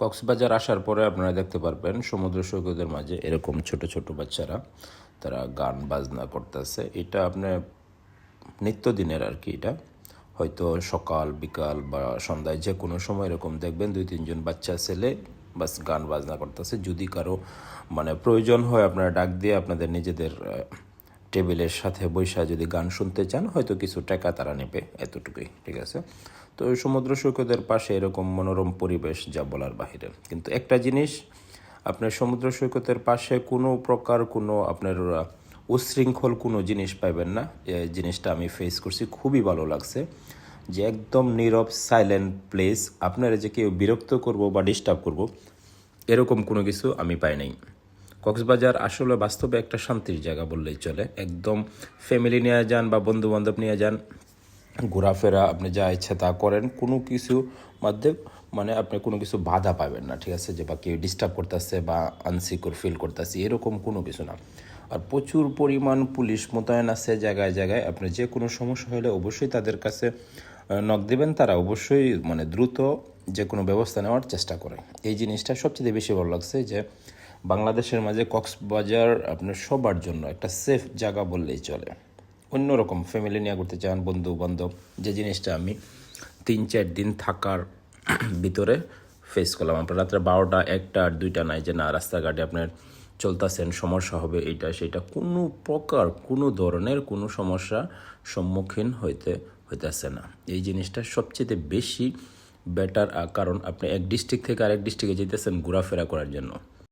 কক্সবাজার আসার পরে আপনারা দেখতে পারবেন, সমুদ্র সৈকতের মাঝে এরকম ছোট ছোট বাচ্চারা, তারা গান বাজনা করতেছে। এটা আপনার নিত্যদিনের আর কি এটা। হয়তো সকাল, বিকাল বা সন্ধ্যায় যে কোনো সময় এরকম দেখবেন, দুই তিনজন বাচ্চা, ছেলে বাস গান বাজনা করতেছে। যদি কারও মানে প্রয়োজন হয়, আপনারা ডাক দিয়ে আপনাদের নিজেদের টেবিলের সাথে বৈশা যদি গান শুনতে চান হয়তো কিছু টাকা তারা নেবে এতটুকুই ঠিক আছে? তো সমুদ্র সৈকতের পাশে এরকম মনোরম পরিবেশ যা বলার বাহিরে। কিন্তু একটা জিনিস আপনার সমুদ্র সৈকতের পাশে কোনো প্রকার কোনো আপনার আহ, উচ্ছৃঙ্খল কোনো জিনিস পাইবেন না। জিনিসটা আমি ফেস করছি খুবই ভালো লাগছে যে একদম নীরব সাইলেন্ট প্লেস আপনারা যে কেউ বিরক্ত করব বা ডিস্টার্ব করব এরকম কোনো কিছু আমি পাই নাই। কক্সবাজার আসলে বাস্তবে একটা শান্তির জায়গা বললেই চলে। একদম ফ্যামিলি নিয়ে যান বা বন্ধু বান্ধব নিয়ে যান, ঘোরাফেরা আপনি যা ইচ্ছা তা করেন, কোনো কিছু মধ্যে মানে আপনি কোনো কিছু বাধা পাবেন না, ঠিক আছে? যে বা কেউ ডিস্টার্ব করতেছে বা আনসিকিউর ফিল করতেছে, এরকম কোনো কিছু না। আর প্রচুর পরিমাণ পুলিশ মোতায়েন আছে জায়গায় জায়গায়। আপনি যে কোনো সমস্যা হলে অবশ্যই তাদের কাছে নক দেবেন। তারা অবশ্যই মানে দ্রুত যে কোনো ব্যবস্থা নেওয়ার চেষ্টা করে। এই জিনিসটা সবচেয়ে বেশি ভালো লাগছে যে বাংলাদেশের মাঝে কক্সবাজার আপনার সবার জন্য একটা সেফ জায়গা বললেই চলে। অন্যরকম ফ্যামিলি নিয়ে ঘুরতে চান বন্ধু বান্ধব যে জিনিসটা আমি তিন, চার দিন থাকার ভিতরে ফেস করলাম। আপনার রাত্রে বারোটা, একটা আর দুইটা নাই যে না, রাস্তাঘাটে আপনার চলতেছেন সমস্যা হবে এইটা সেটা কোনো প্রকার, কোনো ধরনের কোনো সমস্যা সম্মুখীন হইতে, হইতেছে না। এই জিনিসটা সবচেয়ে বেশি বেটার কারণ আপনি এক ডিস্ট্রিক্ট থেকে আরেক ডিস্ট্রিক্টে যেতেছেন, ঘোরাফেরা করার জন্য।